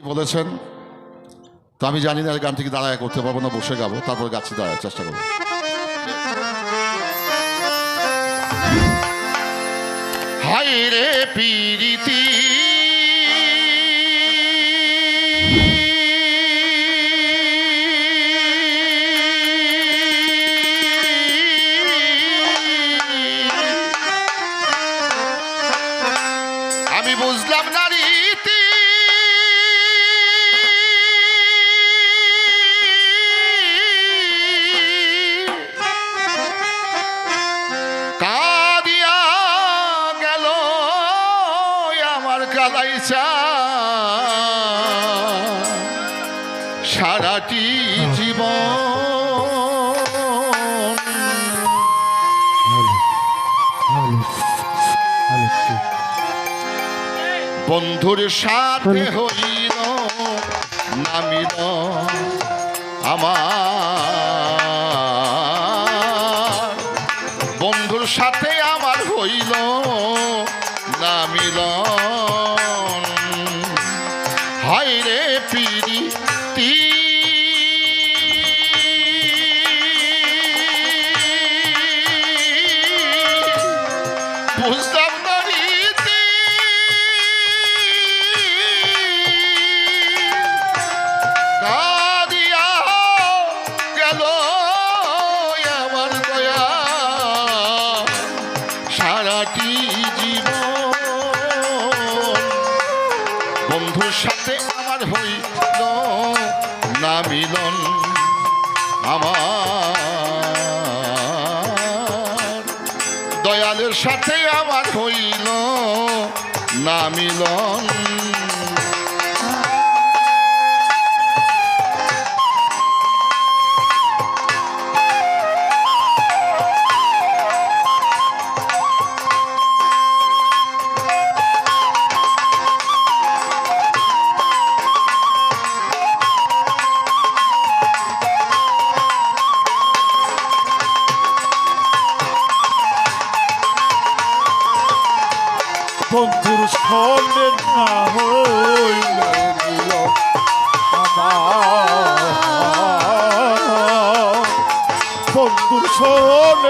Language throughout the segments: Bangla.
বলেছেন? তো আমি জানি না গান গানটি কি দাঁড়ায় করতে পারব না, বসে গাবো, তারপর গাছে দাঁড়ায় চেষ্টা করব। হাই রে পিরিতি আমার সারাটি জীবন। বন্ধুর সাথে হইল নামিল আমার হায় রে পিড়ি বুঝলাম মিলন আমার। দয়ালের সাথে আমার হইল না মিলন।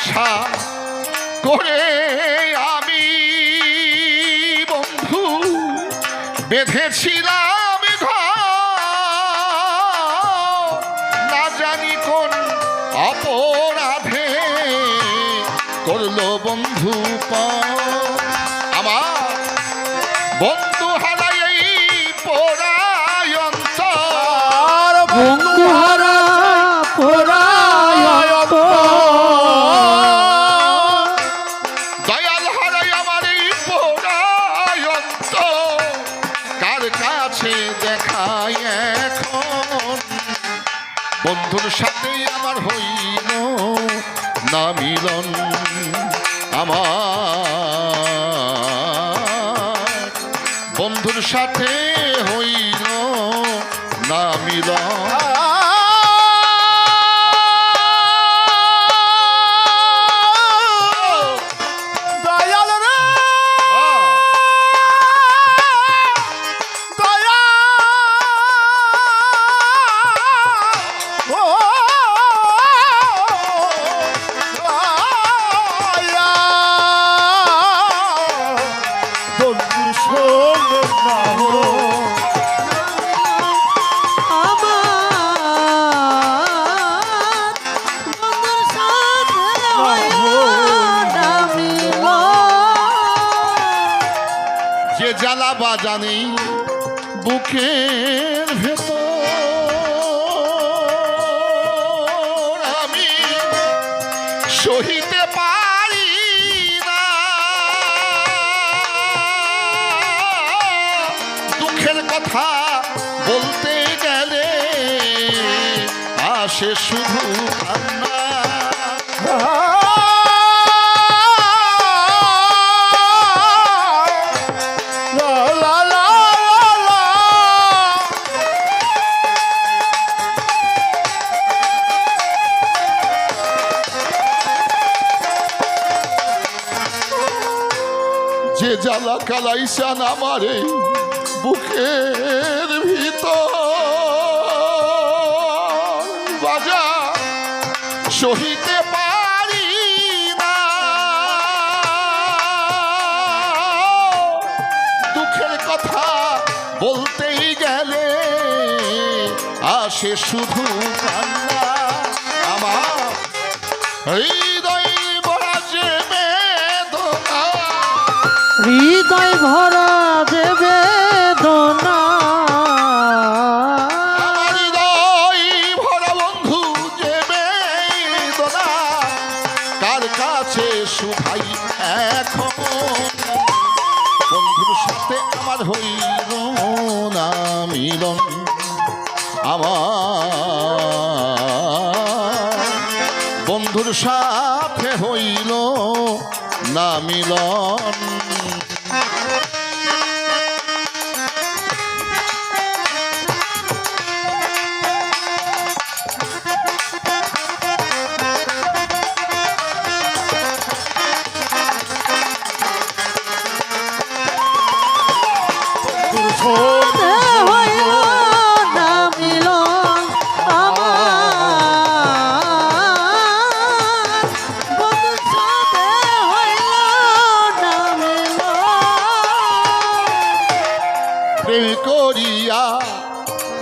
আশা করে আমি বন্ধু বেঁধেছিলাম। না জানি কোন অপরাধে করল বন্ধু। আমার বন্ধু কাছে দেখাই এখন। বন্ধুর সাথে আমার হইল না মিলন আমার। বন্ধুর সাথে হইল না মিলন জ্বালা বাজানি বুকের ভেতর। আমি সহিতে পারি না। দুঃখের কথা বলতে গেলে আসে শুধু কান্না। জ্বালা কালাইসান আমারে বুকের ভিতর। বাজা, সহিতে পারি না। দুঃখের কথা বলতেই গেলে আসে শুধু আমার হৃদয় হৃদয় ভরা যে বেদনা। বন্ধু কাছে সাথে হইল না মিলন। আমার বন্ধুর সাথে হইল না মিলন।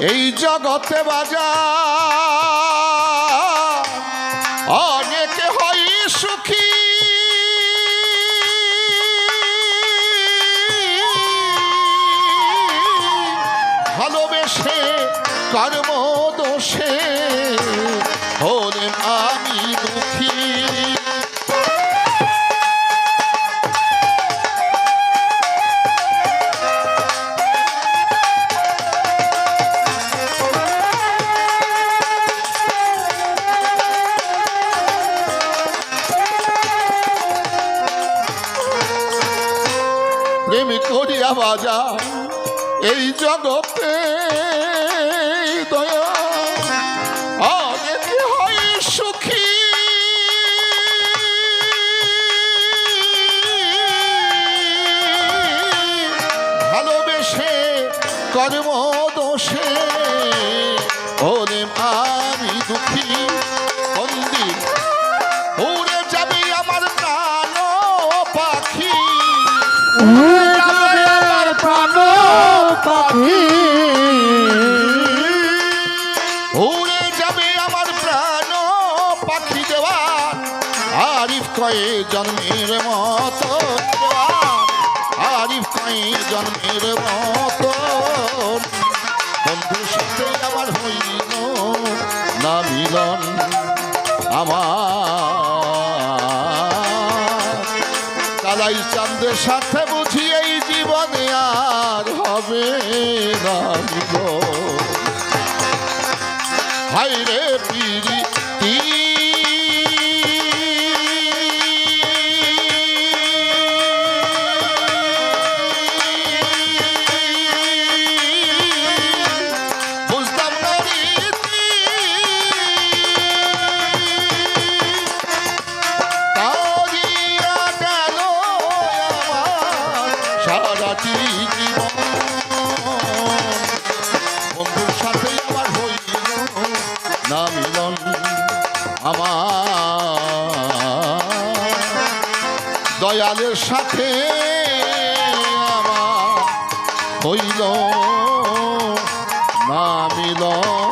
এই জগতে বাজা। অনেকে হয় সুখী। ভালোবেসে কর্ম বাজা এই জগতে পাখি উড়ে যাবে আমার প্রাণ পাখি দেওয়ার আরিফ কয়ে জন্মের মতো আরিফ কয়ে জন্মের মতো। বন্ধুর সাথে আমার হইল না মিলন আমার। কালাই চাঁদের সাথে বুঝি এই জীবনে আর হবে পিরি দয়ালের সাথে আমার হইল না মিলন।